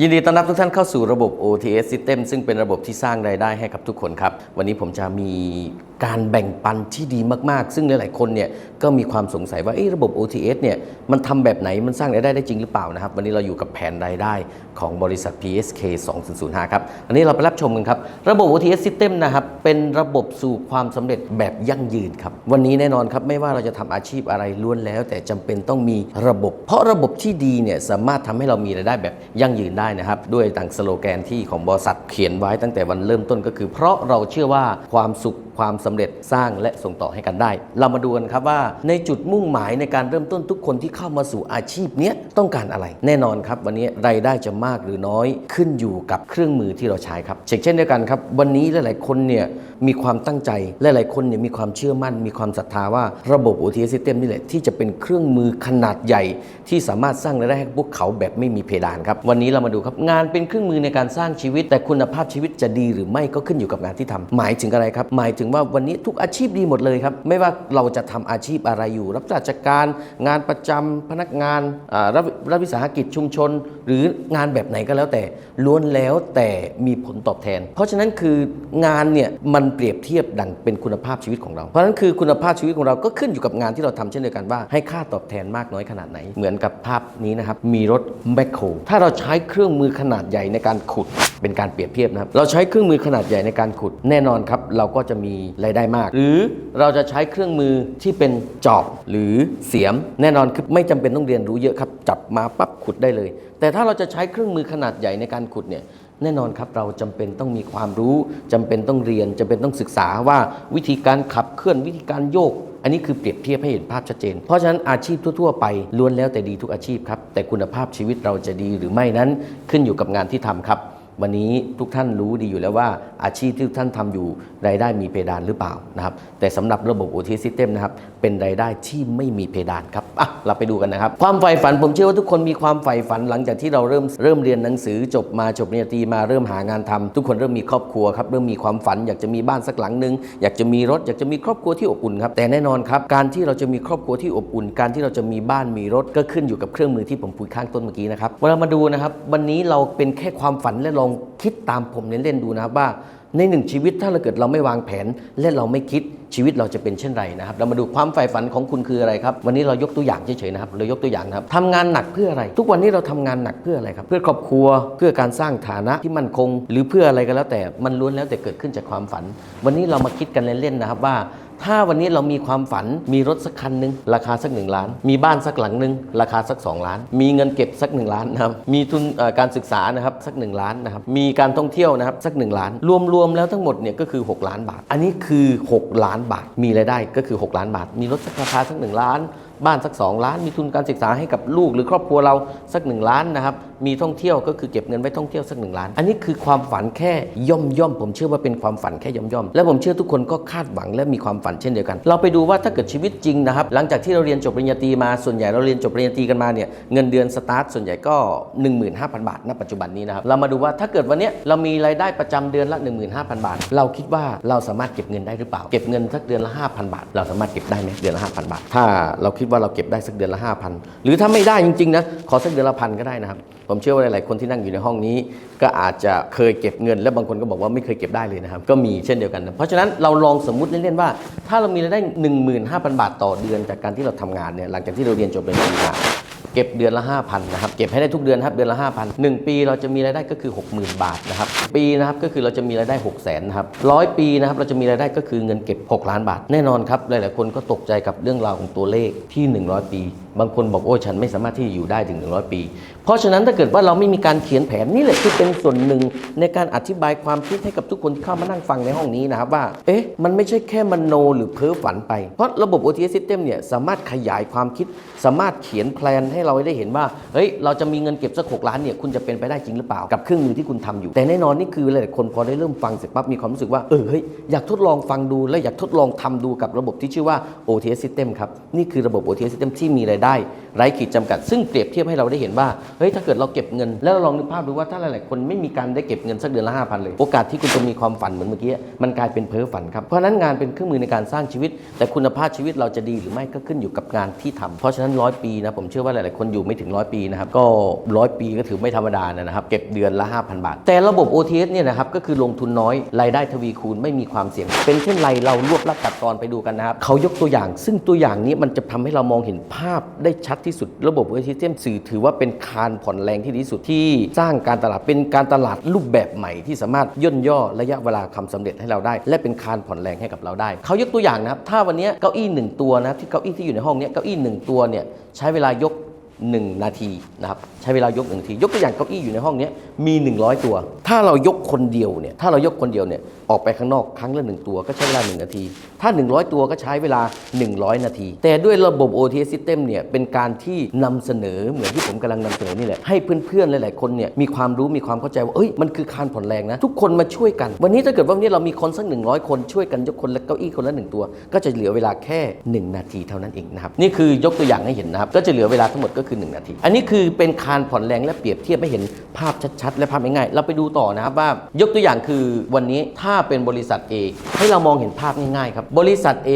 ยินดีต้อนรับทุกท่านเข้าสู่ระบบ OTS System ซึ่งเป็นระบบที่สร้างรายได้ให้กับทุกคนครับ วันนี้ผมจะมีการแบ่งปันที่ดีมากๆ ซึ่งหลายๆคนเนี่ยก็มีความสงสัยว่าเอ๊ะระบบ OTS เนี่ยมันทำแบบไหนมันสร้างรายได้ได้จริงหรือเปล่านะครับ วันนี้เราอยู่กับแผนรายได้ของบริษัท PSK 2005 ครับ อันนี้เราไปรับชมกันครับ ระบบ OTS System นะครับเป็นระบบสู่ความสำเร็จแบบยั่งยืนครับ วันนี้แน่นอนครับไม่ว่าเราจะทำอาชีพอะไรล้วนแล้ว แต่จำเป็นต้องมีระบบ เพราะระบบที่ดีเนี่ยสามารถทำให้เรามีรายได้แบบยั่งยืนได้นะครับด้วยต่างสโลแกนที่ของบริษัทเขียนไว้ตั้งแต่วันเริ่มต้นก็คือ เพราะเราเชื่อว่าความสุขความสำเร็จสร้างและส่งต่อให้กันได้ เรามาดูกันครับว่า ในจุดมุ่งหมายในการเริ่มต้นทุกคนที่เข้ามาสู่อาชีพเนี้ยต้องการอะไร แน่นอนครับวันนี้รายได้จะมากหรือน้อยขึ้นอยู่กับเครื่องมือที่เราใช้ครับเช่นเช่นเดียวกันครับ วันนี้หลาย ๆ คนเนี่ยมีความตั้งใจหลาย ๆ คนเนี่ยมีความเชื่อมั่น มีความศรัทธาว่าระบบ OTS System นี่แหละที่จะเป็นเครื่องมือขนาดใหญ่ ที่สามารถสร้างรายได้ให้พวกเขาแบบไม่มีเพดานครับวันนี้เรามาดูครับงานเป็นเครื่องมือในการสร้างชีวิต แต่คุณภาพชีวิตจะดีหรือไม่ก็ขึ้นอยู่กับงานที่ทำหมายถึงอะไรครับ หมายถึงว่าวันนี้ทุกอาชีพดีหมดเลยครับ ไม่ว่าเราจะทำอาชีพอะไรอยู่ รับราชการงานประจำพนักงานรัฐรัฐวิสาหกิจชุมชน หรืองานแบบไหนก็แล้วแต่ล้วนแล้วแต่มีผลตอบแทน เพราะฉะนั้นคืองานเนี่ยมันเปรียบเทียบดังเป็นคุณภาพชีวิตของเรา เพราะฉะนั้นคือคุณภาพชีวิตของเราก็ขึ้นอยู่กับงานที่เราทำเช่นเดียวกันว่าให้ค่าตอบแทนมากน้อยขนาดไหน เหมือนกับภาพนี้นะครับมีรถแบคโฮถ้าเราใช้เครื่องมือขนาดใหญ่ในการขุดเป็นการเปรียบเทียบนะครับเราใช้เครื่องมือขนาดใหญ่ในการขุดแน่นอนครับเราก็จะมีรายได้มาก หรือเราจะใช้เครื่องมือที่เป็นจอบหรือเสียม แน่นอนคือไม่จำเป็นต้องเรียนรู้เยอะครับ จับมาปั๊บขุดได้เลย แต่ถ้าเราจะใช้เครื่องมือขนาดใหญ่ในการขุดเนี่ยแน่นอนครับเราจำเป็นต้องมีความรู้จำเป็นต้องเรียนจำเป็นต้องศึกษาว่าวิธีการขับเคลื่อนวิธีการโยก อันนี้คือเปรียบเทียบให้เห็นภาพชัดเจน เพราะฉะนั้นอาชีพทั่ว ๆ ไปล้วนแล้วแต่ดีทุกอาชีพครับแต่คุณภาพชีวิตเราจะดีหรือไม่นั้นขึ้นอยู่กับงานที่ทำครับ วันนี้ทุกท่านรู้ดีอยู่แล้วว่าอาชีพที่ทุกท่านทำอยู่รายได้มีเพดานหรือเปล่านะครับแต่สำหรับระบบ OT System นะครับเป็นรายได้ที่ไม่มีเพดานครับอะเราไปดูกันนะครับ ความใฝ่ฝันผมเชื่อว่าทุกคนมีความใฝ่ฝันหลังจากที่เราเริ่มเริ่มเรียนหนังสือจบมาจบปริญญาตรีมาเริ่มหางานทำทุกคนเริ่มมีครอบครัวครับเริ่มมีความฝันอยากจะมีบ้านสักหลังหนึ่งอยากจะมีรถอยากจะมีครอบครัวที่อบอุ่นครับแต่แน่นอนครับการที่เราจะมีครอบครัวที่อบอุ่น การที่เราจะมีบ้านมีรถก็ขึ้นอยู่กับเครื่องมือที่ผมพูดข้างต้นเมื่อกี้นะครับเวลามาดูนะครับวันนี้เราเป็นแค่ความฝันและองคิดตามผมเล่นๆดูนะครับว่าในหนึ่งชีวิตถ้าเราเกิดเราไม่วางแผน และเราไม่คิดชีวิตเราจะเป็นเช่นไรนะครับ เรามาดูความใฝ่ฝันของคุณคืออะไรครับ วันนี้เรายกตัวอย่างเฉยๆนะครับเรายกตัวอย่างนะครับทำงานหนักเพื่ออะไร ทุกวันนี้เราทำงานหนักเพื่ออะไรครับ เพื่อครอบครัวเพื่อการสร้างฐานะที่มั่นคง หรือเพื่ออะไรก็แล้วแต่มันล้วนแล้วแต่เกิดขึ้นจากความฝัน วันนี้เรามาคิดกันเล่นๆนะครับว่า ถ้าวันนี้เรามีความฝันมีรถสักคันหนึ่งราคาสักหนึ่งล้าน มีบ้านสักหลังหนึ่งราคาสัก 2 ล้าน มีเงินเก็บสัก 1 ล้านนะครับมีทุนการศึกษานะครับสัก 1 ล้านนะครับมีการท่องเที่ยวนะครับสัก 1 ล้าน รวมๆแล้วทั้งหมดเนี่ยก็คือ 6 ล้านบาท อันนี้คือ 6 ล้านบาท มีรายได้ก็คือ 6 ล้านบาท มีรถสักราคาสัก 1 ล้าน บ้านสัก 2 ล้าน มีทุนการศึกษาให้กับลูกหรือครอบครัวเราสัก 1 ล้านนะครับ มีท่องเที่ยวก็คือเก็บเงินไว้ท่องเที่ยวสัก1ล้าน อันนี้คือความฝันแค่ย่อมย่อมผมเชื่อว่าเป็นความฝันแค่ย่อมย่อมและผมเชื่อทุกคนก็คาดหวังและมีความฝันเช่นเดียวกัน เราไปดูว่าถ้าเกิดชีวิตจริงนะครับหลังจากที่เราเรียนจบปริญญาตรีมาส่วนใหญ่เราเรียนจบปริญญาตรีกันมาเนี่ยเงินเดือนสตาร์ทส่วนใหญ่ก็ 15,000 บาทณปัจจุบันนี้นะครับเรามาดูว่าถ้าเกิดวันนี้เรามีรายได้ประจำเดือนละ 15,000 บาท เราคิดว่าเราสามารถเก็บเงินได้หรือเปล่า เก็บเงินสักเดือนละ 5,000 บาท เราสามารถเก็บได้ไหมเดือนละ 5,000 บาท ถ้าเราคิดว่าเราเก็บได้สักเดือนละ 5,000 หรือถ้าไม่ได้จริงๆนะขอสักเดือนละพันก็ได้นะครับผมมเชื่อว่าหลายๆคนที่นั่งอยู่ในห้องนี้ ก็อาจจะเคยเก็บเงิน และบางคนก็บอกว่าไม่เคยเก็บได้เลยนะครับ ก็มีเช่นเดียวกันนะเพราะฉะนั้นเราลองสมมติเล่นๆว่า ถ้าเรามีรายได้ 15,000 บาทต่อเดือนจากการที่เราทำงานเนี่ยหลังจากที่เราเรียนจบเปริญญาตรีมาเก็บเดือนละ 5,000นะครับเก็บให้ได้ทุกเดือนครับเดือนละ 5,000 1 ปีเราจะมีรายได้ก็คือ 60,000 บาทนะครับปีนะครับก็คือเราจะมีรายได้ 6 0 0 0 0นะครับร้อยปีนะครับเราจะมีรายได้ก็คือเงินเก็บ 6 ล้านบาท แน่นอนครับหลายๆคนก็ตกใจกับเรื่องราวของตัวเลขที่ 100 ปี บางคนบอกโอ้ยฉันไม่สามารถที่จะอยู่ได้ถึง 100 ปี เพราะฉะนั้นถ้าเกิดว่าเราไม่มีการเขียนแผนนี่แหละที่เป็นส่วนหนึ่งในการอธิบายความคิดให้กับทุกคนที่เข้ามานั่งฟังในห้องนี้นะครับว่า เอ๊ะ มันไม่ใช่แค่มโนหรือเพ้อฝันไป เพราะระบบ OTS System เนี่ยสามารถขยายความคิด สามารถเขียนแพลนให้เราได้เห็นว่า เฮ้ย เราจะมีเงินเก็บสักหกล้านเนี่ย คุณจะเป็นไปได้จริงหรือเปล่า กับเครื่องมือที่คุณทำอยู่ แต่แน่นอนนี่คือหลายๆคนพอได้เริ่มฟังเสร็จปั๊บมีความรู้สึกว่า เออ เฮ้ย อยากทดลองฟังดู และอยากทดลองทำดูกับระบบที่ชื่อว่า OTS System ครับ นี่คือระบบ OTS System ที่มีรายได้ไร้ขีดจำกัด ซึ่งเปรียบเทียบให้เราได้เห็นว่าเฮ้ยถ้าเกิดเราเก็บเงิน แล้วเราลองนึกภาพดูว่าถ้าหลาย ๆ คนไม่มีการได้เก็บเงินสักเดือนละ5,000เลย โอกาสที่คุณจะมีความฝันเหมือนเมื่อกี้มันกลายเป็นเพ้อฝันครับเพราะนั้นงานเป็นเครื่องมือในการสร้างชีวิต แต่คุณภาพชีวิตเราจะดีหรือไม่ก็ขึ้นอยู่กับงานที่ทำเพราะฉะนั้นร้อยปีนะผมเชื่อว่าหลาย ๆ คนอยู่ไม่ถึงร้อยปีนะครับก็ร้อยปีก็ถือไม่ธรรมดานะครับเก็บเดือนละ 5,000 บาท แต่ระบบ OTS เนี่ยนะครับก็คือลงทุนน้อยรายได้ทวีคูณไม่มีความเสี่ยง เป็นเช่นไรเรารวบลัดตัดตอนไปดูกันนะครับเขายกตัวอย่าง ซึ่งตัวอย่างนี้มันจะทำให้เรามองเห็นภาพได้ชัดที่สุด ระบบ OTS สื่อถือว่าเป็นคานผ่อนแรงที่ดีที่สุดที่สร้างการตลาดเป็นการตลาดรูปแบบใหม่ที่สามารถย่นย่อระยะเวลาทำสำเร็จให้เราได้ และเป็นคานผ่อนแรงให้กับเราได้ เขายกตัวอย่างนะครับ ถ้าวันนี้เก้าอี้หนึ่งตัวนะที่เก้าอี้ที่อยู่ในห้องนี้เก้าอี้หนึ่งตัวเนี่ยใช้เวลายก 1 นาทีนะครับใช้เวลายก1นาที ยกตัวอย่างเก้าอี้อยู่ในห้องนี้มี 100 ตัว ถ้าเรายกคนเดียวเนี่ยถ้าเรายกคนเดียวเนี่ยออกไปข้างนอกครั้งละหนึ่งตัวก็ใช้เวลา 1 นาที ถ้า 100 ตัวก็ใช้เวลา 100 นาที แต่ด้วยระบบ OTS System เนี่ยเป็นการที่นำเสนอเหมือนที่ผมกำลังนำเสนอนี่แหละ ให้เพื่อนๆหลายๆคนเนี่ยมีความรู้มีความเข้าใจว่าเอ้ยมันคือคานผ่อนแรงนะ ทุกคนมาช่วยกัน วันนี้ถ้าเกิดว่าวันนี้เรามีคนสัก 100 คนช่วยกันยกคนละเก้าอี้คนละหนึ่งตัว ก็จะเหลือเวลาแค่ 1 นาทีเท่านั้นเองนะครับนี่คือยกตัวอย่างให้เห็นนะครับก็จะเหลือเวลาทั้งหมดก็คือ 1 นาที อันนี้คือเป็นคานผ่อนแรงและเปรียบเทียบให้เห็นภาพชัดๆ และภาพง่ายๆเราไปดูต่อนะครับว่ายกตัวอย่างคือวันนี้ถ้าเป็นบริษัท A ให้เรามองเห็นภาพง่ายๆครับ บริษัท A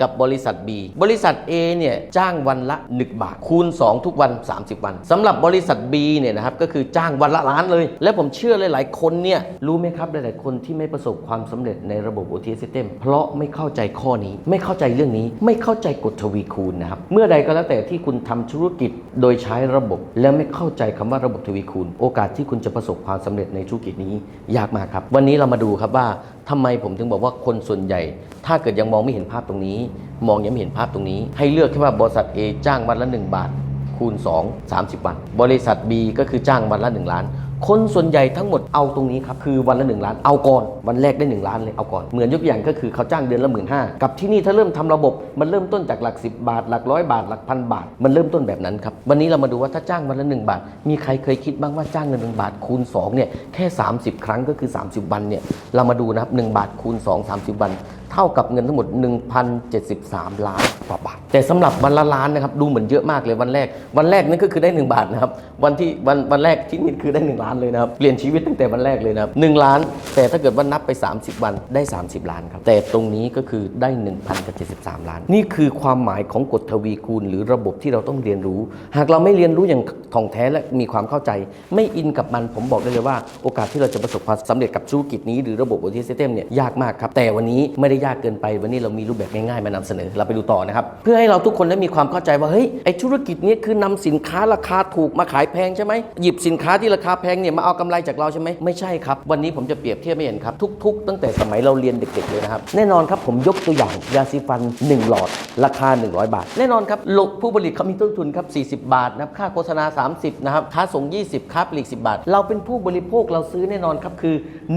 กับบริษัท B บริษัท A เนี่ยจ้างวันละ 1 บาท คูณ 2 ทุกวัน 30 วันสำหรับบริษัท B เนี่ยนะครับก็คือจ้างวันละล้านเลย และผมเชื่อหลาย ๆ คนเนี่ยรู้ไหมครับหลาย ๆ คนที่ไม่ประสบความสำเร็จในระบบ OT System เพราะไม่เข้าใจข้อนี้ ไม่เข้าใจเรื่องนี้ ไม่เข้าใจกฎทวีคูณนะครับเมื่อใดก็แล้วแต่ที่คุณทำธุรกิจโดยใช้ระบบ และไม่เข้าใจคำว่าระบบทวีคูณ โอกาสที่คุณจะประสบความสำเร็จในธุรกิจนี้ยากมากครับ วันนี้เรามาดูครับว่าทำไมผมถึงบอกว่าคนส่วนใหญ่ ถ้าเกิดยังมองไม่เห็นภาพตรงนี้ มองยังไม่เห็นภาพตรงนี้ ให้เลือกแค่ว่าบริษัท A จ้างวันละ 1 บาท คูณ 2 30 วัน บริษัท B ก็คือจ้างวันละ 1 ล้าน คนส่วนใหญ่ทั้งหมดเอาตรงนี้ครับ คือวันละ 1 ล้านเอาก่อน วันแรกได้ 1 ล้านเลยเอาก่อน เหมือนยกตัวอย่างก็คือเขาจ้างเดือนละหมื่นห้ากับที่นี่ถ้าเริ่มทำระบบมันเริ่มต้นจากหลัก 10 บาท หลักร้อยบาทหลักพันบาท มันเริ่มต้นแบบนั้นครับวันนี้เรามาดูว่าถ้าจ้างวันละ 1 บาท มีใครเคยคิดบ้างว่าจ้างเงินหนึ่งบาทคูณ2เนี่ยแค่ 30 ครั้งก็คือ 30 วันเนี่ยเรามาดูนะครับ1บาทคูณ 2 30 วัน เท่ากับเงินทั้งหมด 1,073 ล้านกว่าบาท แต่สำหรับวันละล้านนะครับดูเหมือนเยอะมากเลยวันแรก วันแรกนั่นก็คือได้ 1 บาทนะครับวันที่วันวันแรกที่นี่คือได้ 1 ล้านเลยนะครับเปลี่ยนชีวิตตั้งแต่วันแรกเลยนะครับ1ล้าน แต่ถ้าเกิดว่านับไป 30 วันได้ 30 ล้านครับแต่ตรงนี้ก็คือได้ 1,073 ล้าน นี่คือความหมายของกฎทวีคูณ หรือระบบที่เราต้องเรียนรู้ หากเราไม่เรียนรู้อย่างท่องแท้และมีความเข้าใจ ไม่อินกับมันผมบอกได้เลยว่า โอกาสที่เราจะประสบความสำเร็จกับธุรกิจนี้หรือระบบ OT System เนี่ยยากมากครับแต่วันนี้ไม่ได้ยากเกินไป วันนี้เรามีรูปแบบง่ายๆมานำเสนอเราไปดูต่อนะครับ เพื่อให้เราทุกคนได้มีความเข้าใจว่าเฮ้ยไอธุรกิจนี้คือนำสินค้าราคาถูกมาขายแพงใช่ไหมหยิบสินค้าที่ราคาแพงเนี่ยมาเอากำไรจากเราใช่ไหมไม่ใช่ครับ วันนี้ผมจะเปรียบเทียบให้เห็นครับทุก ๆ ตั้งแต่สมัยเราเรียนเด็กๆเลยนะครับแน่นอนครับผมยกตัวอย่างยาสีฟัน 1 หลอด ราคา 100 บาท แน่นอนครับลกผู้ผลิตเขามีต้นทุนครับ40 บาทนะครับค่าโฆษณา 30นะครับค่าส่ง 20ค่าปลีก10 บาท เราเป็นผู้บริโภคเราซื้อแน่นอนครับคือ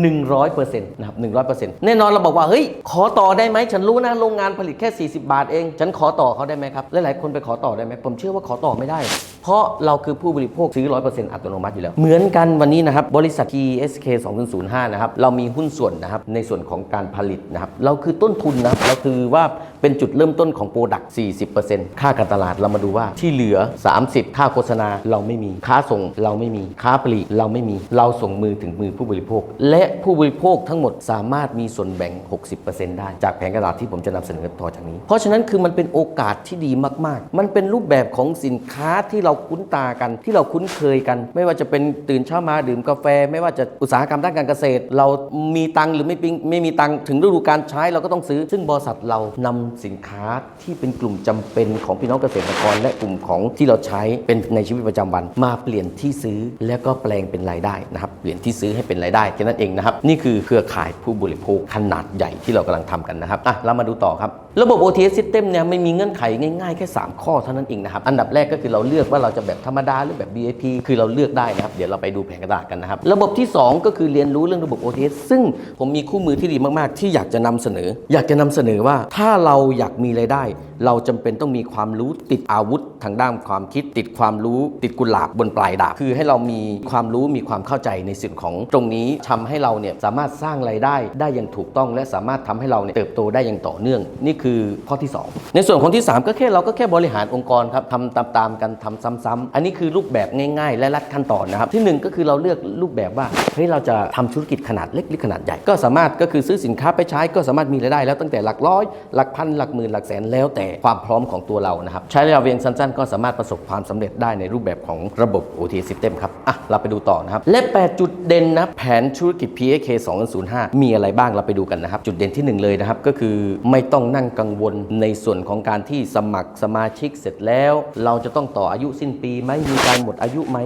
100%นะครับ100%แน่นอนเราบอกว่าเฮ้ยขอต่อได้ไหมฉันรู้นะโรงงานผลิตแค่ 40 บาทเอง ฉันขอต่อเขาได้ไหมครับหลายๆคนไปขอต่อได้ไหมผมเชื่อว่าขอต่อไม่ได้ เพราะเราคือผู้บริโภคซื้อ 100%อัตโนมัติอยู่แล้ว เหมือนกันวันนี้นะครับบริษัท TSK 2005นะครับเรามีหุ้นส่วนนะครับในส่วนของการผลิตนะครับเราคือต้นทุนนะเราคือว่าเป็นจุดเริ่มต้นของโปรดักต์40%ค่าการตลาดเรามาดูว่าที่เหลือ 30 ค่าโฆษณาเราไม่มีค่าส่งเราไม่มีค่าปลีกเราไม่มี เราส่งมือถึงมือผู้บริโภค และผู้บริโภคทั้งหมดสามารถมีส่วนแบ่ง 60%ได้จากแผนกรตลาดที่ผมจะนำเสนอต่อจากนี้ เพราะฉะนั้นคือมันเป็นโอกาสที่ดีมาก ๆ มันเป็นรูปแบบของสินค้าที่เราคุ้นตากัน ที่เราคุ้นเคยกัน ไม่ว่าจะเป็นตื่นเช้ามาดื่มกาแฟ ไม่ว่าจะอุตสาหกรรมด้านการเกษตร เรามีตังหรือไม่ปิงไม่มีตังถึงฤดูการใช้เราก็ต้องซื้อ ซึ่งบริษัทเรานำสินค้าที่เป็นกลุ่มจำเป็นของพี่น้องเกษตรกร และกลุ่มของที่เราใช้เป็นในชีวิตประจำวัน มาเปลี่ยนที่ซื้อแล้วก็แปลงเป็นรายได้นะครับเปลี่ยนที่ซื้อให้เป็นรายได้แค่นั้นเองนะครับนี่คือเครือข่ายผู้บริโภคขนาดใหญ่ที่เรากำลังทำกันนะครับอะเรามาดูต่อครับระบบ OTS System เนี่ยไม่มีเงื่อนไขง่ายๆ แค่ 3 ข้อเท่านั้นเองนะครับ อันดับแรกก็คือเราเลือกว่าเราจะแบบธรรมดาหรือแบบ VIP คือเราเลือกได้นะครับ เดี๋ยวเราไปดูแผนกระดาษกันนะครับ ระบบที่ 2 ก็คือเรียนรู้เรื่องระบบ OTS ซึ่งผมมีคู่มือที่ดีมากๆ ที่อยากจะนำเสนอ อยากจะนำเสนอว่าถ้าเราอยากมีรายได้ เราจำเป็นต้องมีความรู้ติดอาวุธ ทางด้านความคิด ติดความรู้ ติดกุหลาบบนปลายดาบคือให้เรามีความรู้มีความเข้าใจในสิ่งของตรงนี้ทำให้เราเนี่ยสามารถสร้างรายได้ได้อย่างถูกต้อง และสามารถทำให้เราเนี่ยเติบโตได้อย่างต่อเนื่องนี่คือข้อที่ 2 ในส่วนของที่ 3 ก็แค่เราก็แค่บริหารองค์กรครับทำตามๆกันทำซ้ำๆอันนี้คือรูปแบบง่ายๆ และรัดขั้นตอนนะครับที่หนึ่งก็คือเราเลือกรูปแบบว่าเฮ้ยเราจะทำธุรกิจขนาดเล็กหรือขนาดใหญ่ ก็สามารถก็คือซื้อสินค้าไปใช้ก็สามารถมีรายได้แล้วตั้งแต่หลักร้อยหลักพันหลักหมื่นหลักแสนแล้วแต่ความพร้อมของตัวเรานะครับใช้ระยะเวลาสั้น ๆ ก็สามารถประสบความสำเร็จได้ในรูปแบบของระบบ OT System ครับอะเราไปดูต่อนะครับและ 8 จุดเด่นนะแผนธุรกิจ PAK 2005 มีอะไรบ้างเราไปดูกันนะครับจุดเด่นที่ 1 เลยนะครับก็คือไม่ต้องนั่งกังวลในส่วนของการที่สมัครสมาชิกเสร็จแล้ว เราจะต้องต่ออายุสิ้นปีไหมมีการหมดอายุไหม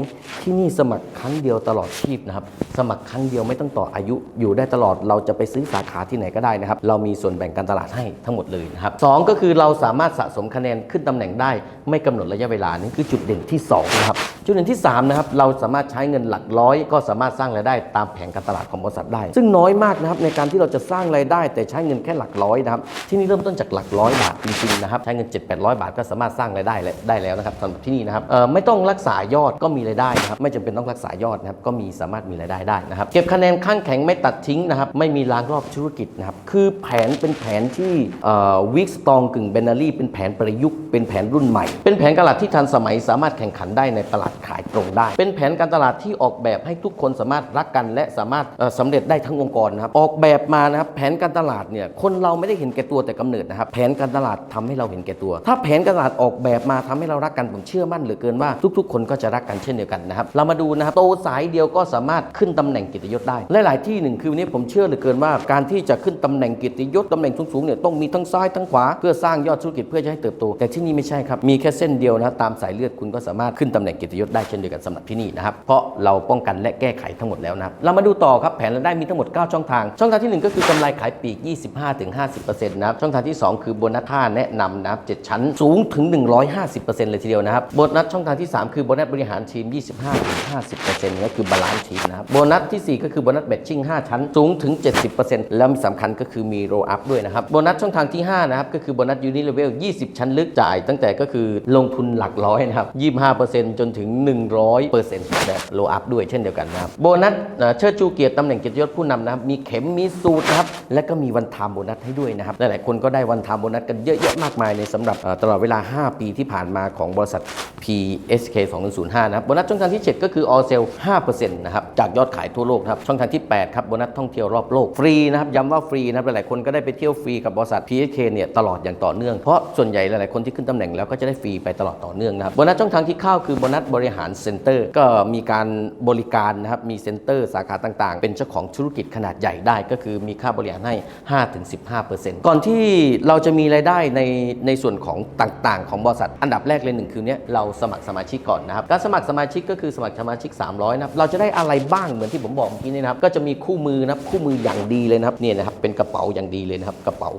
ที่นี่สมัครครั้งเดียวตลอดชีพนะครับ สมัครครั้งเดียวไม่ต้องต่ออายุอยู่ได้ตลอดเราจะไปซื้อสาขาที่ไหนก็ได้นะครับ เรามีส่วนแบ่งการตลาดให้ทั้งหมดเลยนะครับสองก็คือเราสามารถสะสมคะแนนขึ้นตำแหน่งได้ ไม่กำหนดระยะเวลานี่คือจุดเด่นที่สองนะครับจุดเด่นที่3นะครับเราสามารถใช้เงินหลักร้อย ก็สามารถสร้างรายได้ตามแผนการตลาดของบริษัทได้ ซึ่งน้อยมากนะครับในการที่เราจะสร้างรายได้ แต่ใช้เงินแค่หลักร้อยนะครับที่นี่เริ่มต้นจากหลักร้อยบาทจริงๆนะครับใช้เงิน 7 8 0 0 บาทก็สามารถสร้างรายได้และได้แล้วนะครับสำหรับที่นี่นะครับไม่ต้องรักษายอดก็มีรายได้นะครับไม่จำเป็นต้องรักษายอดนะครับก็มีสามารถมีรายได้ได้นะครับเก็บคะแนนข้างแข็งไม่ตัดทิ้งนะครับไม่มีล้างรอบธุรกิจนะครับคือแผนเป็นแผนที่วิกสตองกึ่งเบนารี่เป็นแผนประยุกต์เป็นแผนรุ่นใหม่ เป็นแผนการตลาดที่ทันสมัยสามารถแข่งขันได้ในตลาดขายตรงได้ เป็นแผนการตลาดที่ออกแบบให้ทุกคนสามารถรักกันและสามารถเอ่อสำเร็จได้ทั้งองค์กรนะครับออกแบบมานะครับแผนการตลาดเนี่ยคนเราไม่ได้เห็นแก่ตัวแต่กำเนิดนะครับแผนการตลาดทำให้เราเห็นแก่ตัว ถ้าแผนการตลาดออกแบบมาทำให้เรารักกันผมเชื่อมั่นเหลือเกินว่าทุก ๆ คนก็จะรักกันเช่นเดียวกันนะครับเรามาดูนะครับโตสายเดียวก็สามารถขึ้นตำแหน่งกิตยศได้หลาย ๆ ที่หนึ่งคือวันนี้ผมเชื่อเหลือเกินว่าการที่จะขึ้นตำแหน่งกิตยศตำแหน่งสูง ๆ เนี่ยต้องมีทั้งซ้ายทั้งขวา เพื่อสร้างยอดธุรกิจเพื่อจะให้เติบโต แต่ที่นี่ไม่ใช่ครับมีแค่เส้นเดียวนะตามสายเลือดคุณก็สามารถขึ้นตำแหน่งกิตยศได้เช่นเดียวกันสำหรับที่นี่นะครับเพราะเราป้องกันและแก้ไขทั้งหมดแล้วนะเรามาดูต่อครับแผนรายได้มีทั้งหมด 9 ช่องทาง ช่องทางที่ 1 ก็คือกำไรขายปีก 25-50%นะครับช่องทางที่ที่ 2 คือโบนัสท่าแนะนำนะครับ7ชั้นสูงถึง 150%เลยทีเดียวนะครับโบนัสช่องทางที่ 3 คือโบนัสบริหารทีม 25-50%ก็คือบาลานซ์ทีมนะครับโบนัสที่ 4 ก็คือโบนัสแบทชิ่ง5 ชั้นสูงถึง 70%แล้วมีสำคัญก็คือมีโรอัพด้วยนะครับโบนัสช่องทางที่5นะครับก็คือโบนัสยูนิเลเวล 20 ชั้นลึกจ่าย ตั้งแต่ก็คือลงทุนหลักร้อยนะครับ25%จนถึง 100%แบบโลอัพด้วยเช่นเดียวกันนะครับโบนัสเชิดชูเกียรติตำแหน่งเกียรติยศผู้นำนะครับมีเข็มมีสูตรนะครับและก็มีวันไทม์โบนัสให้ด้วยนะครับหลายๆคนก็ได้วันทม์โบนัสกันเยอะแยะมากมายในสำหรับตลอดเวลา 5 ปีที่ผ่านมาของบริษัท PSK 2005นะครับโบนัสช่องทางที่ 7 ก็คือ all sale 5%นะครับจากยอดขายทั่วโลกครับช่องทางที่ 8 ครับโบนัสท่องเที่ยวรอบโลกฟรีนะครับย้ำว่าฟรีนะครับหลายๆคนก็ได้ไปเที่ยวฟรีกับบริษัท PSK เนี่ยตลอดอย่างต่อเนื่องเพราะส่วนใหญ่หลายๆคนที่ขึ้นตำแหน่งแล้วก็จะได้ฟรีไปตลอดต่อเนื่องนะครับโบนัสช่องทางที่เข้าคือโบนัสบริหารเซ็นเตอร์ก็มีการบริการนะครับมีเซ็นเตอร์สาขาต่างๆ เป็นเจ้าของธุรกิจขนาดใหญ่ได้ก็คือมีค่าบริหารให้ 5-15%ก่อนที่เราจะมีรายได้ในในส่วนของต่างๆ ของบริษัท อันดับแรกเลยหนึ่งคือเนี้ยเราสมัครสมาชิกก่อนนะครับการสมัครสมาชิกก็คือสมัครสมาชิก 300นะครับเราจะได้อะไรบ้างเหมือนที่ผมบอกเมื่อกี้นี่นะครับก็จะมีคู่มือนะครับคู่มืออย่างดีเลยนะครับเนี่ยนะครับเป็นกระเป๋าอย่างดีเลยนะครับกระเป๋า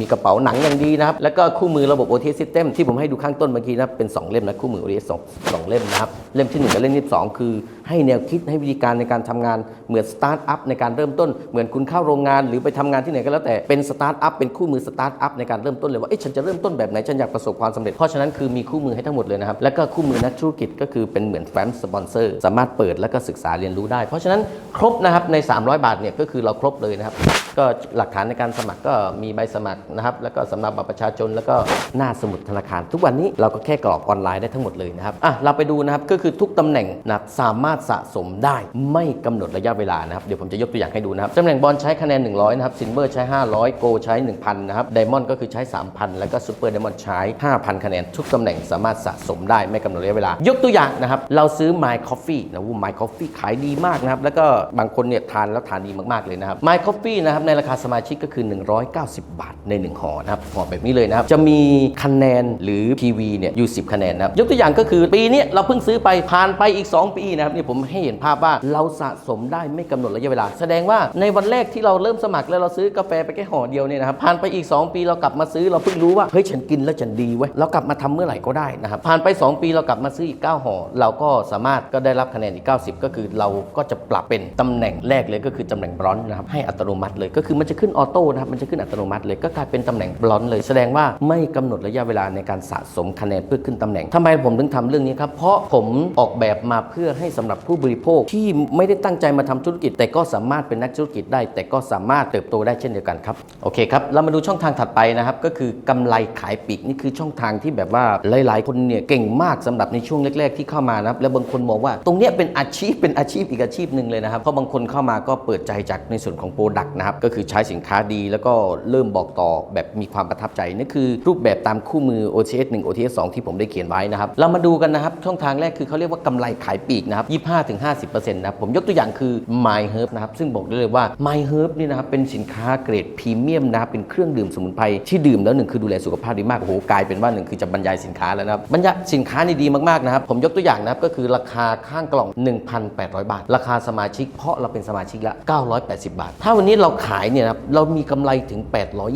มีกระเป๋าหนังอย่างดีนะครับ แล้วก็คู่มือระบบ OTS System ที่ผมให้ดูข้างต้นเมื่อกี้นะเป็น 2 เล่มนะคู่มือ OTS สองสองเล่มนะครับ เล่มที่ 1 กับเล่มที่ 2 คือ ให้แนวคิดให้วิธีการในการทำงานเหมือนสตาร์ทอัพในการเริ่มต้นเหมือนคุณเข้าโรงงาน หรือไปทำงานที่ไหนก็แล้วแต่เป็นสตาร์ทอัพเป็นคู่มือสตาร์ทอัพในการเริ่มต้นเลยว่าเอ๊ะฉันจะเริ่มต้นแบบไหนฉันอยากประสบความสำเร็จเพราะฉะนั้นคือมีคู่มือให้ทั้งหมดเลยนะครับแล้วก็คู่มือนักธุรกิจก็คือเป็นเหมือนแฟ้มสปอนเซอร์สามารถเปิดแล้วก็ศึกษาเรียนรู้ได้ เพราะฉะนั้นครบนะครับใน 300 บาทเนี่ยก็คือเราครบเลยนะครับก็หลักฐานในการสมัครก็มีใบสมัครนะครับแล้วก็สำเนาบัตรประชาชน แล้วก็หน้าสมุดธนาคาร ทุกวันนี้เราก็แค่กรอกออนไลน์ได้ทั้งหมดเลยนะครับอะเราไปดูนะครับก็คือทุกตำแหน่งนะสามารถสะสมได้ไม่กำหนดระยะเวลานะครับเดี๋ยวผมจะยกตัวอย่างให้ดูนะครับตำแหน่งบอลใช้คะแนน 100นะครับซินเวอร์ใช้ 500 โกใช้ 1,000นะครับไดมอนด์ก็คือใช้ 3,000 แล้วก็ซูเปอร์ไดมอนด์ใช้ 5,000 คะแนน ทุกตำแหน่งสามารถสะสมได้ไม่กำหนดระยะเวลา ยกตัวอย่างนะครับเราซื้อ My Coffee นะวู My Coffee ขายดีมากนะครับแล้วก็บางคนเนี่ยทานแล้วทานดีมากๆเลยนะครับ My Coffee นะครับในราคาสมาชิกก็คือ 190 บาทใน1ห่อนะครับห่อแบบนี้เลยนะครับ จะมีคะแนนหรือ PV เนี่ยอยู่ 10 คะแนนนะครับ ยกตัวอย่างก็คือปีนี้เราเพิ่งซื้อไปผ่านไปอีก 2 ปีนะครับนี่ผมให้เห็นภาพว่าเราสะสมได้ไม่กำหนดระยะเวลา แสดงว่าในวันแรกที่เราเริ่มสมัครแล้วเราซื้อกาแฟไปแค่ห่อเดียวเนี่ยนะครับผ่านไปอีก 2 ปีเรากลับมาซื้อเราเพิ่งรู้ว่าเฮ้ยฉันกินแล้วฉันดีเว้ยเรากลับมาทำเมื่อไหร่ก็ได้นะครับผ่านไป 2 ปีเรากลับมาซื้ออีก9ห่อเราก็สามารถก็ได้รับคะแนนอีก 90 ก็คือเราก็จะปรับเป็นตำแหน่งแรกเลยก็คือตำแหน่งบรอนนะครับให้อัตโนมัติเลยก็คือมันจะขึ้นออโต้นะครับมันจะขึ้นอัตโนมัติเลยก็กลายเป็นตำแหน่งบลอนเลย แสดงว่าไม่กำหนดระยะเวลาในการสะสมคะแนนเพื่อขึ้นตำแหน่งทำไมผมถึงทำเรื่องนี้ครับ เพราะผมออกแบบมาเพื่อให้สำหรับผู้บริโภคที่ไม่ได้ตั้งใจมาทำธุรกิจ แต่ก็สามารถเป็นนักธุรกิจได้ แต่ก็สามารถเติบโตได้เช่นเดียวกันครับโอเคครับเรามาดูช่องทางถัดไปนะครับก็คือกำไรขายปีกนี่คือช่องทางที่แบบว่าหลาย ๆ คนเนี่ยเก่งมากสำหรับในช่วงแรก ๆ ที่เข้ามานะครับแล้วบางคนมองว่าตรงนี้เป็นอาชีพเป็นอาชีพอีกอาชีพหนึ่งเลยนะครับเพราะบางคนเข้ามาก็เปิดใจจากในส่วนของโปรดักต์นะครับก็คือใช้สินค้าดีแล้วก็เริ่มบอกต่อแบบมีความประทับใจนี่นคือรูปแบบตามคู่มือ OTS 1 OTS 2 ที่ผมได้เขียนไว้นะครับ เรามาดูกันนะครับ ช่องทางแรกคือเขาเรียกว่ากำไรขายปีกนะครับ 25-50%นะครับผมยกตัวอย่างคือ My Herb นะครับ ซึ่งบอกได้เลยว่า My Herb นี่นะครับเป็นสินค้าเกรดพรีเมียมนะครับเป็นเครื่องดื่มสมุนไพรที่ดื่มแล้วหนึ่งคือดูแลสุขภาพดีมากโอ้โหกลายเป็นว่าหนึ่งคือจะบรรยายสินค้าแล้วนะครับบรรยายสินค้านี่ดีมากๆนะครับผมยกตัวอย่างนะครับก็คือราคาข้างกล่อง 1,800 บาท ราคาสมาชิกเพราะเราเป็นสมาชิกละ980 บาท ถ้าวันนี้เราขายเนี่ยนะครับเรามีกำไรถึง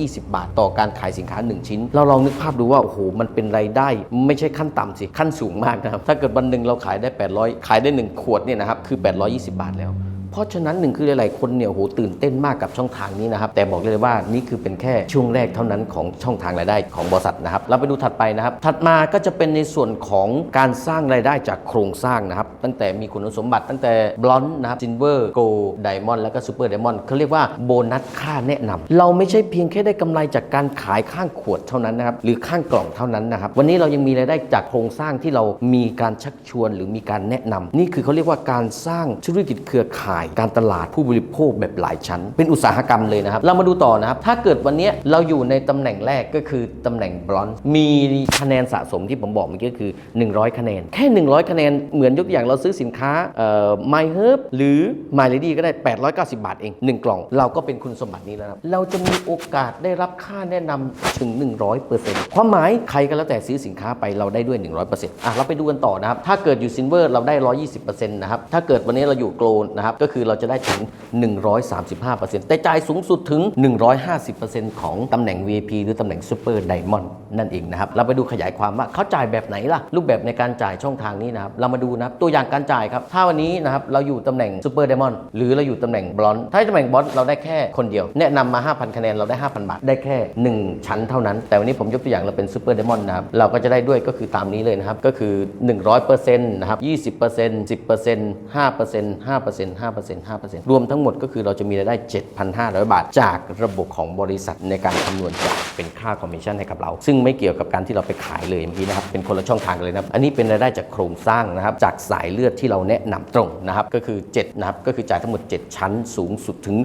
120 บาท ต่อการขายสินค้า 1 ชิ้น เราลองนึกภาพดูว่า โอ้โห มันเป็นรายได้ ไม่ใช่ขั้นต่ำสิ ขั้นสูงมากนะครับ ถ้าเกิดวันหนึ่งเราขายได้ 800 ขายได้ 1 ขวดเนี่ยนะครับ คือ 820 บาทแล้ว เพราะฉะนั้นหนึ่งคือหลาย ๆ คนเนี่ยโหตื่นเต้นมากกับช่องทางนี้นะครับ แต่บอกเลยว่านี่คือเป็นแค่ช่วงแรกเท่านั้นของช่องทางรายได้ของบริษัทนะครับ เราไปดูถัดไปนะครับ ถัดมาก็จะเป็นในส่วนของการสร้างรายได้จากโครงสร้างนะครับ ตั้งแต่มีคุณสมบัติตั้งแต่บลอนด์นะครับซินเวอร์โกลไดมอนด์แล้วก็ซูเปอร์ไดมอนด์เขาเรียกว่าโบนัสค่าแนะนำเราไม่ใช่เพียงแค่ได้กำไรจากการขายข้างขวดเท่านั้นนะครับหรือข้างกล่องเท่านั้นนะครับวันนี้เรายังมีรายได้จากโครงสร้างที่เรามีการชักชวน หรือมีการแนะนำนี่คือเขาเรียกว่าการสร้างธุรกิจเครือข่ายการตลาดผู้บริโภคแบบหลายชั้น เป็นอุตสาหกรรมเลยนะครับ เรามาดูต่อนะครับ ถ้าเกิดวันนี้เราอยู่ในตำแหน่งแรกก็คือตำแหน่งบรอนซ์มีคะแนนสะสมที่ผมบอกเมื่อกี้ก็คือ 100 คะแนน แค่ 100 คะแนนเหมือนยกตัวอย่างเราซื้อสินค้าเอ่อ My Herb หรือ My Lady ก็ได้ 890 บาทเอง 1 กล่อง เราก็เป็นคุณสมบัตินี้แล้วครับเราจะมีโอกาสได้รับค่าแนะนำถึง 100%ความหมายใครก็แล้วแต่ซื้อสินค้าไปเราได้ด้วย 100%อะเราไปดูกันต่อนะครับถ้าเกิดอยู่ซินเวอร์เราได้ 120%นะครับถ้าเกิดวันนี้เราอยู่โกลนนะครับก็คือเราจะได้ถึง 135%แต่จ่ายสูงสุดถึง 150%ของตำแหน่ง VIP หรือตำแหน่งซูเปอร์ไดมอนด์นั่นเองนะครับ เราไปดูขยายความว่าเขาจ่ายแบบไหนล่ะ รูปแบบในการจ่ายช่องทางนี้นะครับ เรามาดูนะครับตัวอย่างการจ่ายครับ ถ้าวันนี้นะครับเราอยู่ตำแหน่งซูเปอร์ไดมอนด์หรือเราอยู่ตำแหน่งบลอนถ้าตำแหน่งบลอนเราได้แค่คนเดียว แนะนำมา 5,000 คะแนนเราได้ 5,000 บาท ได้แค่ 1 ชั้นเท่านั้น แต่วันนี้ผมยกตัวอย่างเราเป็นซูเปอร์ไดมอนด์นะครับ เราก็จะได้ด้วยก็คือตามนี้เลยนะครับ ก็คือ 100%นะครับ20% 10% 5% 5% 5% 5%รวมทั้งหมดก็คือเราจะมีรายได้ 7,500 บาท จากระบบของบริษัทในการคำนวณจ่ายเป็นค่าคอมมิชชั่นให้กับเรา ซึ่งไม่เกี่ยวกับการที่เราไปขายเลยเมื่อกี้นะครับเป็นคนละช่องทางกันเลยนะอันนี้เป็นรายได้จากโครงสร้างนะครับจากสายเลือดที่เราแนะนำตรงนะครับก็คือ7นะครับก็คือจ่ายทั้งหมด 7 ชั้นสูงสุดถึง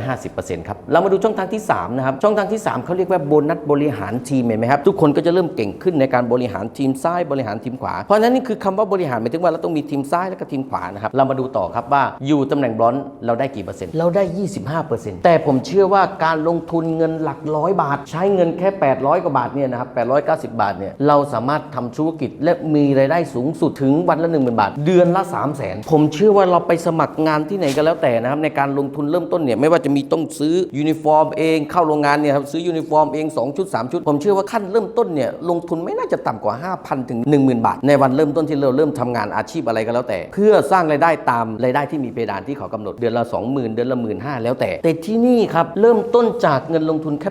150%ครับเรามาดูช่องทางที่3นะครับช่องทางที่ 3เขาเรียกว่าโบนัสบริหารทีมเห็นไหมครับทุกคนก็จะเริ่มเก่งขึ้นในการบริหารทีมซ้ายบริหารทีมขวาเพราะฉะนั้นนี่คือคำว่าบริหารหมายถึงว่าเราต้องมีทีมซ้ายและก็ทีมขวานะครับเรามาดูต่อครับว่าอยู่ตำแหน่งบลอนซ์เราได้กี่เปอร์เซ็นต์ เราได้ 25%แต่ผมเชื่อว่าการลงทุนเงินหลักร้อยบาท ใช้เงินแค่ 800 กว่าบาทเนี่ยนะครับ890 บาทเนี่ยเราสามารถทำธุรกิจและมีรายได้สูงสุดถึงวันละ10,000 บาท เดือนละ 3 0 0 0 0 0 ผมเชื่อว่าเราไปสมัครงานที่ไหนก็แล้วแต่นะครับในการลงทุนเริ่มต้นเนี่ยไม่ว่าจะมีต้องซื้อยูนิฟอร์มเองเข้าโรงงานเนี่ยครับซื้อยูนิฟอร์มเอง 2 ชุด 3 ชุด ผมเชื่อว่าขั้นเริ่มต้นเนี่ยลงทุนไม่น่าจะต่ำกว่า 5,000 ถึง 10,000 บาท ในวันเริ่มต้นที่เราเริ่มทำงานอาชีพอะไรก็แล้วแต่ เพื่อสร้างรายได้ตามรายได้ที่มีเพดานที่เขากำหนดเดือนละ 20,000 เดือนละ15,000แล้วแต่ แต่ที่นี่ครับ เริ่มต้นจากเงินลงทุนแค่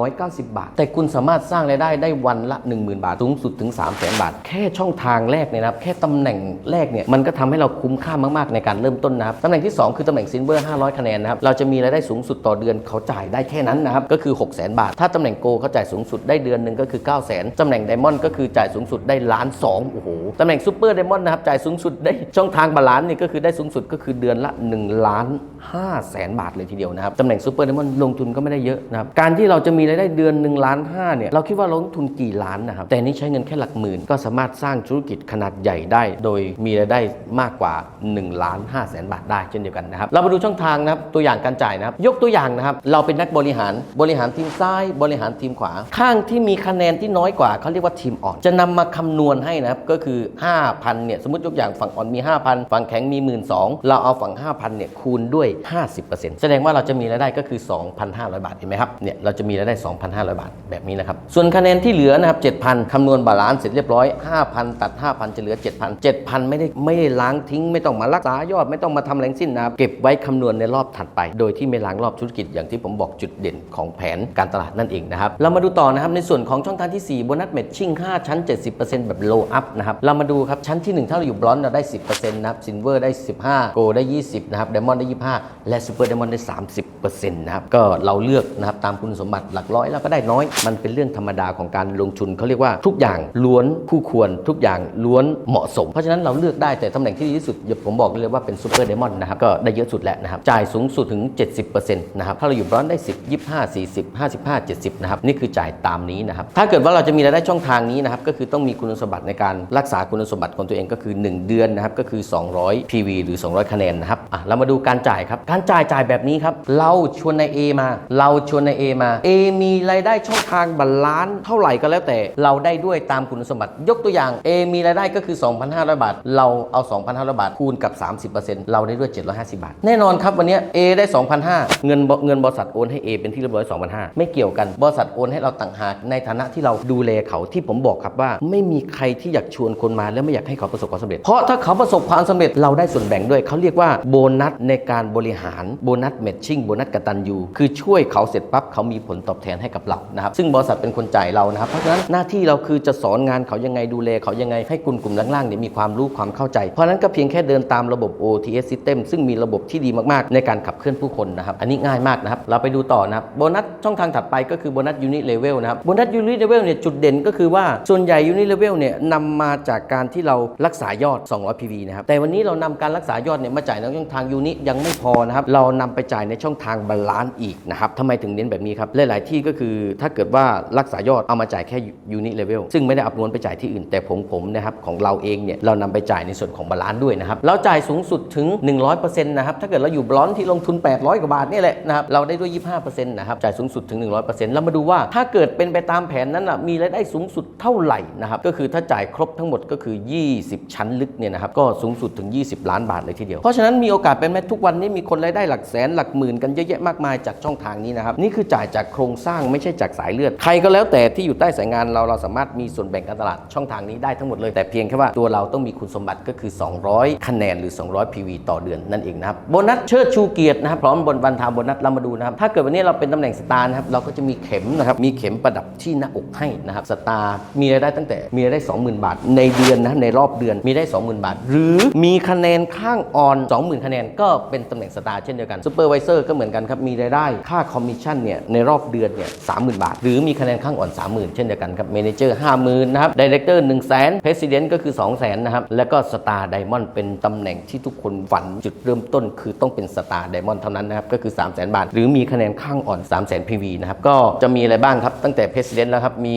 890 บาท แต่คุณสามารถสร้างรายได้ได้วันละ 10,000 บาทสูงสุดถึง 3 0 0 0 0 0 บาท แค่ช่องทางแรกเนี่ยนะครับแค่ตำแหน่งแรกเนี่ยมันก็ทำให้เราคุ้มค่ามากๆในการเริ่มต้นนะครับตำแหน่งที่ 2 คือตำแหน่งซินเวอร์500 คะแนนนะครับเราจะมีรายได้สูงสุดต่อเดือนเขาจ่ายได้แค่นั้นนะครับก็คือ 6 0 0 0 0 บาท ถ้าตำแหน่งโกเขาจ่ายสูงสุดได้เดือนหนึ่งก็คือ 9 0 0 0 0 0ตำแหน่งไดมอนด์ก็คือจ่ายสูงสุดได้ล้านสองโอ้โหตำแหน่งซูเปอร์ไดมอนด์นะครับจ่ายสูงสุดได้ช่องทางบาลานซ์นี่ก็คือได้สูงสุดก็คือเดือนละ1ล้าน5แสนบาทเลยทีเดียวนะครับตำแหน่งซูเปอร์ไดมอนด์ลงทุนก็ไม่ได้เยอะนะครับการที่เราจะมีรายได้เดือน1ล้าน5เนี่ยเราคิดว่าลงทุนกี่ล้านนะครับแต่นี่ใช้เงินแค่หลักหมื่น ก็สามารถสร้างธุรกิจขนาดใหญ่ได้ โดยมีรายได้มากกว่า1ล้าน5แสนบาทได้เช่นเดียวกันนะครับเรามาดูช่องทางนะครับตัวอย่างการจ่ายนะครับยกตัวอย่างนะครับเราเป็นนักบริหารบริหารทีมซ้ายบริหารทีมขวา ข้างที่มีคะแนนที่น้อยกว่าเขาเรียกว่าทีมอ่อน จะนำมาคำนวณให้นะครับก็คือ 5,000เนี่ยสมมติยกอย่างฝั่งอ่อนมี 5,000 ฝั่งแข็งมี 1 2 0 0เราเอาฝั่งง5,000เนี่ยคูณด้วย 50%แสดงว่าเราจะมีรายได้ก็คือ 2,500 บาทเห็นไหมครับเนี่ยเราจะมีรายได้ 2,500 บาทแบบนี้นะครับส่วนคะแนนที่เหลือนะครับ7,000คำนวณบาลานซ์เสร็จเรียบร้อย 5,000 ตัด 5,000 จะเหลือ 7,000 7,000 ไม่ได้ไม่ได้ล้างทิ้ง ไม่ต้องมารักษายอดไม่ต้องมาทำแรงสิ้นนะครับเก็บไว้คำนวณในรอบถัดไป โดยที่ไม่ล้างรอบธุรกิจอย่างที่ผมบอกจุดเด่นของแผนการตลาดนั่นเองนะครับเรามาดูต่อนะครับในส่วนของช่องทางที่4โบนัสเมทชิ่ง5ชั้น 70%แบบ low up นะครับเรามาดูครับชั้นที่ 1 ถ้าเราอยู่บลอนเราได้ 10%นะครับซิลเวอร์ได้ 15โกได้20 นะครับไดมอนด์ได้ 25 และซูเปอร์ไดมอนด์ได้ 30%นะครับก็เราเลือกนะครับตามคุณสมบัติหลักร้อยแล้วก็ได้น้อย มันเป็นเรื่องธรรมดาของการลงทุนเขาเรียกว่าทุกอย่างล้วนคู่ควรทุกอย่างล้วนเหมาะสม เพราะฉะนั้นเราเลือกได้แต่ตำแหน่งที่ดีที่สุดอย่าผมบอกเลยว่าเป็นซูเปอร์ไดมอนด์นะครับก็ได้เยอะสุดแล้วนะครับจ่ายสูงสุดถึง 70%นะครับถ้าเราอยู่บลอนได้ 10 25 40 55 70นะครับนี่คือจ่ายตามนี้นะครับถ้าเกิดว่าเราจะมีรายได้ช่องทางนี้นะครับก็คือต้องมีคุณสมบัติในการรักษาคุณสมบัติของตัวเองก็คือ 1 เดือนนะครับก็คือ 200 PV หรือ 200 คะแนนนะครับอะเรามาดูการจ่ายครับ การจ่ายจ่ายแบบนี้ครับ เราชวนใน A มา เราชวนใน A มา A มีรายได้ช่องทางบาลานซ์เท่าไหร่ก็แล้วแต่ เราได้ด้วยตามคุณสมบัติ ยกตัวอย่าง A มีรายได้ก็คือ 2,500 บาท เราเอา 2,500 บาทคูณกับ 30%เราได้ด้วย 750 บาท แน่นอนครับวันนี้ A ได้ 2,500เงินเงินบริษัทโอนให้ A เป็นที่เรียบร้อย 2,500ไม่เกี่ยวกันบริษัทโอนให้เราต่างหากในฐานะที่เราดูแลเขาที่ผมบอกครับว่า ไม่มีใครที่อยากชวนคนมาแล้วไม่อยากให้เขาประสบความสำเร็จ เพราะถ้าเขาประสบความสำเร็จเราได้ส่วนแบ่งด้วยเขาเรียกว่าโบนัสในการบริหารโบนัสเมทชิ่งโบนัสกตันยูคือช่วยเขาเสร็จปั๊บเขามีผลตอบแทนให้กับเรานะครับซึ่งบริษัทเป็นคนจ่ายเรานะครับเพราะฉะนั้นหน้าที่เราคือจะสอนงานเขายังไงดูแลเขายังไงให้กลุ่มกลุ่มล่างๆเนี่ยมีความรู้ความเข้าใจ เพราะฉะนั้นก็เพียงแค่เดินตามระบบ OTS System ซึ่งมีระบบที่ดีมากๆ ในการขับเคลื่อนผู้คนนะครับอันนี้ง่ายมากนะครับเราไปดูต่อนะครับโบนัสช่องทางถัดไปก็คือโบนัสยูนิตเลเวลนะครับโบนัสยูนิตเลเวลเนี่ยจุดเด่นก็คือว่าส่วนใหญ่ยูนิตเลเวลเนี่ยนำมาจากการที่เรารักษายอด 200 PV นะครับแต่วันนี้เรานำการรักษายอดเนี่ยมาจ่ายในช่องทางยูนิยังไม่พอนะครับ เรานำไปจ่ายในช่องทางบาลานซ์อีกนะครับทำไมถึงเน้นแบบนี้ครับ หลาย ๆ ที่ก็คือถ้าเกิดว่ารักษายอดเอามาจ่ายแค่ยูนิเลเวลซึ่งไม่ได้เอานวนไปจ่ายที่อื่น แต่ผมผมนะครับของเราเองเนี่ยเรานำไปจ่ายในส่วนของบาลานซ์ด้วยนะครับเราจ่ายสูงสุดถึง 100%นะครับถ้าเกิดเราอยู่บลอนที่ลงทุน 800 กว่าบาทนี่แหละนะครับเราได้ด้วย 25%นะครับจ่ายสูงสุดถึง 100%แล้วมาดูว่าถ้าเกิดเป็นไปตามแผนนั้นนะมีรายได้สูงสุดเท่าไหร่นะครับก็คือถ้าจ่ายครบทั้งหมดก็คือ 20 ชั้นลึกเนี่ยนะครับก็สูงสุดถึง 20 ล้านบาทเลยทีเดียวเพราะฉะนั้นมีโอกาสเป็นไหมทุกวันนี้มีคนรายได้หลักแสนหลักหมื่นกันเยอะแยะมากมายจากช่องทางนี้นะครับนี่คือจ่ายจากโครงสร้างไม่ใช่จากสายเลือด ใครก็แล้วแต่ที่อยู่ใต้สายงานเราเราสามารถมีส่วนแบ่งการตลาดช่องทางนี้ได้ทั้งหมดเลยแต่เพียงแค่ว่าตัวเราต้องมีคุณสมบัติก็คือ 200 คะแนนหรือ 200 PV ต่อเดือนนั่นเองนะครับโบนัสเชิดชูเกียรตินะครับพร้อมบนบันทาโบนัสเรามาดูนะครับถ้าเกิดวันนี้เราเป็นตำแหน่งสตาร์นะครับเราก็จะมีเข็มนะครับมีเข็มประดับที่หน้าอกให้นะครับสตาร์มีรายได้ตั้งแต่มีรายได้ 20,000 บาท ในเดือนนะในรอบเดือนมีได้ 20,000 บาท หรือมีคะแนนข้างออน20,000 คะแนนก็เป็นตำแหน่งสตาร์เช่นเดียวกันซูเปอร์วิเซอร์ก็เหมือนกันครับ มีรายได้ค่าคอมมิชชั่นเนี่ยในรอบเดือนเนี่ย30,000บาท หรือมีคะแนนข้างอ่อน 30,000 เช่นเดียวกันครับเมนเจอร์50,000นะครับดีเรคเตอร์1 0 0 0 0แสนเพรสิดเนก็คือ2 0 0 0 0นะครับแล้วก็สตาร์ไดมอนด์เป็นตำแหน่งที่ทุกคนฝันจุดเริ่มต้น คือต้องเป็นสตาร์ไดมอนด์เท่านั้นนะครับก็คือ 3 0 0 0 0 0บาท หรือมีคะแนนข้างอ่อน 3 0 0 0 0 0 PV นะครับก็จะมีอะไรบ้างครับตั้งแต่เพรสิดเนแล้วครับมี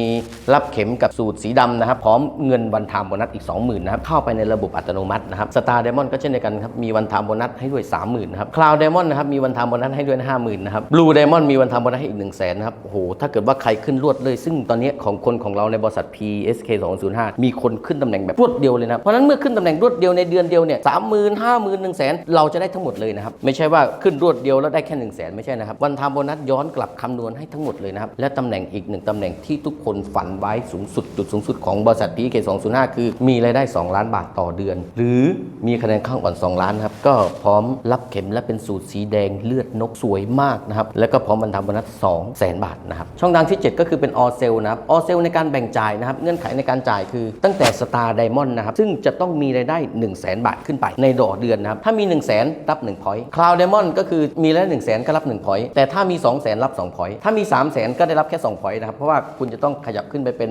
รับเข็มกับสูตรสีดำนะครับพร้อมเงินวันทามโบนัสอีก 20,000นะครับเข้าไปในระบบอัตโนมัตินะครับสตาร์ไดมอนด์ก็เช่นเดียวกันครับมีวันทามโบนัสให้ด้วย 30,000นะครับคลาวด์ไดมอนด์นะครับมีวันทามโบนัสให้ด้วย 50,000นะครับบลูไดมอนด์มีวันทามโบนัสให้อีก 1 0 0 0 0แสนนะครับโอ้โหถ้าเกิดว่าใครขึ้นรวดเลย ซึ่งตอนนี้ของคนของเราในบริษัท PSK 205มีคนขึ้นตำแหน่งแบบรวดเดียวเลยนะเพราะนั้นเมื่อขึ้นตำแหน่งรวดเดียวในเดือนเดียวเนี่ยสามหมื่นห้าหมื่นหนึ่งแสนเราจะได้ทั้งหมดเลยนะครับไม่ใช่ว่าขึ้นรวดเดียวแล้วได้แค่1นึ่งแสนไม่ใช่นะครับวันทามโบนัสย้อนกลับคำนวณให้ทั้งหมดเลยนะครับและตำแหน่งอีกหนึ่งตำแหน่งที่ทุกคนฝันไว้สูงสุดจุดสูงสุดของบริษัท PSK 205คือมีรายได้ 2 ล้านบาทต่อเดือน หรือมีคะแนนข้างอ่อน 2 ล้านครับก็พร้อมรับเข็มและเป็นสูตรสีแดงเลือดนกสวยมากนะครับ แล้วก็พร้อมบรรทามโบนัส2แสนบาทนะครับ ช่องทางที่ 7 ก็คือเป็นออเซลนะครับออเซลในการแบ่งจ่ายนะครับ เงื่อนไขในการจ่ายคือตั้งแต่สตาร์ไดมอนด์นะครับ ซึ่งจะต้องมีรายได้ 1 0 0 0 0แบาทขึ้นไปในดอกเดือนนะครับ ถ้ามี 1 0 0 0 0แรับ1พอยต์คลาวด์ไดมอนด์ก็คือมีรายได้1 0 0 0 0 0ก็รับ1พอยต์แต่ถ้ามี 2 0 0 0 0 0รับ2พอยต์ถ้ามี 3 0 0 0 0 0ก็ได้รับแค่2พอยต์นะครับเพราะว่าคุณจะต้องขยับขึ้นไปเป็น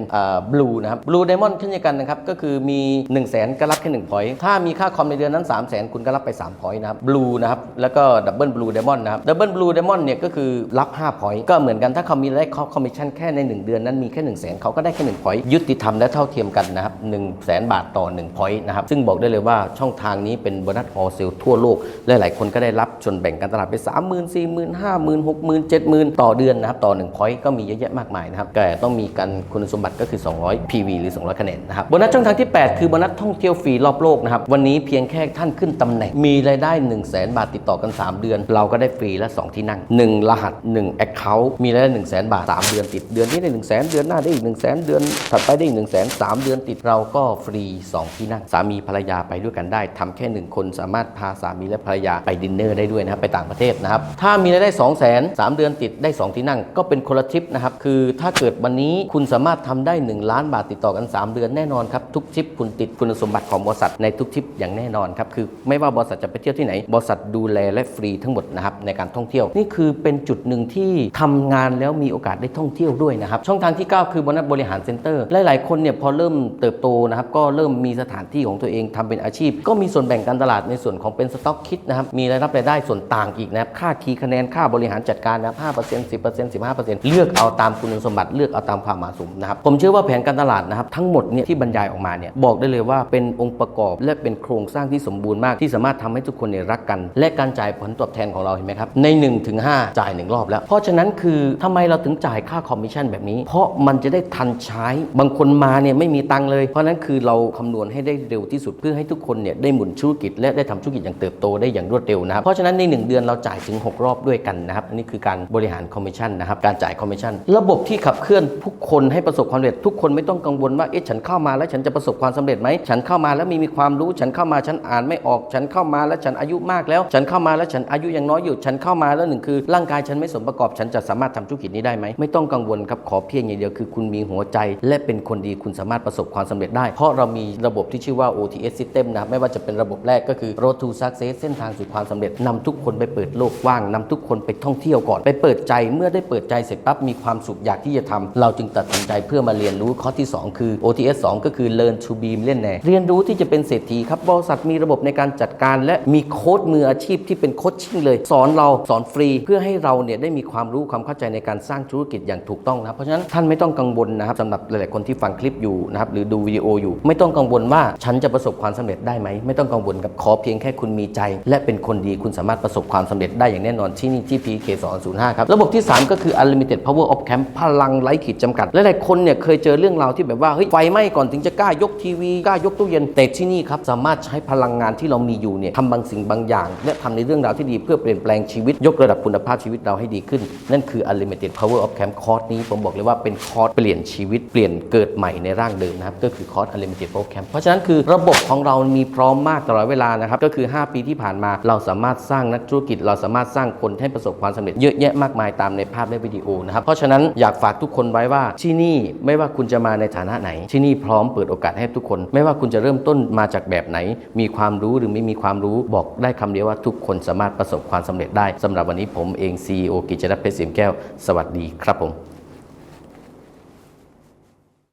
บลูนะครับบลูไดมอนด์เช่นเดียวกันนะครับก็คือมี 1 0 0 0 0 0ก็รับแค่1พอยต์ถ้ามีค่าคอมในเดือนนั้น3 0 0 0 0 0คุณก็รับไป3พอยต์นะครับบลูนะครับแล้วก็ดับเบิลบลูไดมอนด์นะครับดับเบิลบลูไดมอนด์เนี่ยก็คือรับ5พอยต์ก็เหมือนกันถ้าเขามีได้คอมมิชชั่นแค่ใน 1 เดือนนั้นมีแค่1 0 0 0 0 0เขาก็ได้แค่1พอยต์ยุติธรรมและเท่าเทียมกันนะครับ1 0 0 0 0 0บาทต่อ1พอยต์นะครับซึ่งบอกได้เลยว่าช่องทางนี้เป็นโบนัสออเซลทั่วโลกและหลายคนก็ได้รับส่วนแบ่งการตลาดไป 3 0 0 0 0 4 0 0 0 0 5 0 0 0 0 6 0 0 0 7 0 0 0 0 ต่อเดือนนะครับต่อ1พอยต์ก็มีเยอะแยะมากมายนะครับแต่ต้องมีการคุณสมบัติก็คือ 200 PV หรือ 200คะแนนนะครับโบนัสช่องทางที่ 8 คือโบนัสท่องเที่ยวฟรีรอบโลกนะครับวันนี้เพียงแค่ท่านขึ้นตำแหน่งมีรายได้ 1 0 0 0 0แบาทติดต่อกัน 3 เดือน เราก็ได้ฟรีและ 2 ที่นั่ง 1 รหัส 1 Account มีรายได้ 1 0 0 0 0แบาท 3 เดือนติดเดือนนี้ได้ 1 0 0 0 0แเดือนหน้าได้อีก 1 0 0 0 0แเดือนถัดไปได้อีก 1 0 0 0 0แสามเดือนติดเราก็ฟรี 2 ที่นั่ง สามีภรรยาไปด้วยกันได้ทำแค่ 1 คนสามารถพาสามีและภรรยาไปดินเนอร์ได้ด้วยนะครับไปต่างประเทศนะครับถ้ามีรายได้ 2 0 0 0 0 0 3เดือนติดได้ 2 ที่นั่ง ก็เป็นคนละทริปนะครับคือถ้าเกิดวันนี้คุณสามารถทำได้ 1 ล้านบาทติดต่อกัน 3 เดือนแน่นอนครับทุกทริปคุณติดคุณสมบัติของบริษัทในทุกทริปอย่างแน่นอนครับคือไม่ว่าบริษัทจะไปเที่ยวที่ไหน บริษัทดูแลและฟรีทั้งหมดนะครับในการท่องเที่ยว นี่คือเป็นจุดหนึ่งที่ทำงานแล้วมีโอกาสได้ท่องเที่ยวด้วยนะครับ ช่องทางที่ 9 คือบริบริหารเซ็นเตอร์ หลาย ๆ คนเนี่ยพอเริ่มเติบโตนะครับก็เริ่มมีสถานที่ของตัวเองทำเป็นอาชีพ ก็มีส่วนแบ่งการตลาดในส่วนของเป็นสต็อกคิดนะครับมีรายรับรายได้ส่วนต่างอีกนะครับค่าคีย์คะแนนค่าบริหารจัดการนะครับ5% 10% 15%เลือกเอาตามคุณสมบัติเลือกเอาตามความเหมาะสมนะครับผมเชื่อว่าแผนการตลาดนะครับทั้งหมดเนี่ยที่บรรยายออกมาเนี่ยบอกได้เลยว่าเป็นองค์ประกอบและเป็นโครงสร้างที่สมบูรณ์มากที่สามารถทำให้ทุกคนเนี่ยรักกัน และการจ่ายผลตอบแทนของเราเห็นไหมครับ ใน1ถึง5จ่าย 1 รอบแล้ว เพราะฉะนั้นคือทำไมเราถึงจ่ายค่าคอมมิชชั่นแบบนี้ เพราะมันจะได้ทันใช้ บางคนมาเนี่ยไม่มีตังเลย เพราะฉะนั้นคือเราคำนวณให้ได้เร็วที่สุดเพื่อให้ทุกคนเนี่ยได้หมุนธุรกิจ และได้ทำธุรกิจอย่างเติบโตได้อย่างรวดเร็วนะครับเพราะฉะนั้นใน 1 เดือนเราจ่ายถึง 6 รอบด้วยกันนะครับอันนี้คือการบริหารคอมมิชชั่นนะครับการจ่ายคอมมิชชั่นระบบที่ขับเคลื่อนทุกคนให้ประสบความสำเร็จทุกคนไม่ต้องกังวลว่าเอ๊ะฉันเข้ามาแล้วฉันจะประสบความสำเร็จไหมฉันเข้ามาแล้วมีมีความรู้ฉันเข้ามาฉันอ่านไม่ออกฉันเข้ามามาแล้วฉันอายุมากแล้ว ฉันเข้ามาแล้วฉันอายุยังน้อยอยู่ ฉันเข้ามาแล้วหนึ่งคือ ร่างกายฉันไม่สมประกอบฉันจะสามารถทำธุรกิจนี้ได้ไหมไม่ต้องกังวลครับขอเพียงอย่างเดียวคือคุณมีหัวใจ และเป็นคนดีคุณสามารถประสบความสำเร็จได้ เพราะเรามีระบบที่ชื่อว่า OTS System นะครับไม่ว่าจะเป็นระบบแรกก็คือ Road to Success เส้นทางสู่ความสำเร็จนำทุกคนไปเปิดโลกกว้างนำทุกคนไปท่องเที่ยวก่อน ไปเปิดใจเมื่อได้เปิดใจเสร็จปั๊บมีความสุขอยากที่จะทำเราจึงตัดสินใจเพื่อมาเรียนรู้ข้อที่ 2 คือ OTS 2 ก็คือ Learn to be เล่นแน่เรียนรู้ที่จะเป็นเศรษฐีครับบริษัทมีระบบในการจัดการและมีโค้ดมืออาชีพที่เป็นโค้ชชิ่งเลย สอนเราสอนฟรีเพื่อให้เราเนี่ยได้มีความรู้ความเข้าใจในการสร้างธุรกิจอย่างถูกต้องนะครับเพราะฉะนั้นท่านไม่ต้องกังวลนะครับสำหรับหลายๆคนที่ฟังคลิปอยู่นะครับหรือดูวิดีโออยู่ ไม่ต้องกังวลว่าฉันจะประสบความสำเร็จได้ไหมไม่ต้องกังวลกับขอเพียงแค่คุณมีใจ และเป็นคนดีคุณสามารถประสบความสำเร็จได้อย่างแน่นอนที่นี่ที่ PK 205ครับระบบที่ 3 ก็คือ Unlimited Power of Camp พลังไร้ขีดจำกัดหลายๆคนเนี่ยเคยเจอเรื่องราวที่แบบว่าเฮ้ยไฟไหม้ก่อนถึงจะกล้ายกทีวีกล้ายกตู้เย็นแต่ที่นี่ครับสามารถใช้พลังงานที่เรามีอยู่เนี่ยทำบางสิ่งบางอย่างและทำในเรื่องราวที่ดีเพื่อเปลี่ยนแปลงชีวิต ยกระดับคุณภาพชีวิตเราให้ดีขึ้น นั่นคือ Unlimited Power of Camp คอร์สนี้ผมบอกเลยว่าเป็นคอร์สเปลี่ยนชีวิตเปลี่ยนเกิดใหม่ในร่างเดิมนะครับก็คือคอร์ส Unlimited Power Camp เพราะฉะนั้นคือระบบของเรามีพร้อมมากตลอดเวลานะครับก็คือ 5 ปีที่ผ่านมาเราสามารถสร้างนักธุรกิจ เราสามารถสร้างคนให้ประสบความสำเร็จเยอะแยะมากมายตามในภาพและวิดีโอนะครับเพราะฉะนั้นอยากฝากทุกคนไว้ว่าที่นี่ไม่ว่าคุณจะมาในฐานะไหน ที่นี่พร้อมเปิดโอกาสให้ทุกคน ไม่ว่าคุณจะเริ่มต้นมาจากแบบไหน มีความรู้หรือไม่มีความรู้บอกได้คำเดียวว่าทุกคนสามารถประสบความสำเร็จได้สำหรับวันนี้ผมเอง CEO กิจรัตน์เพชรสิมแก้ว สวัสดีครับผม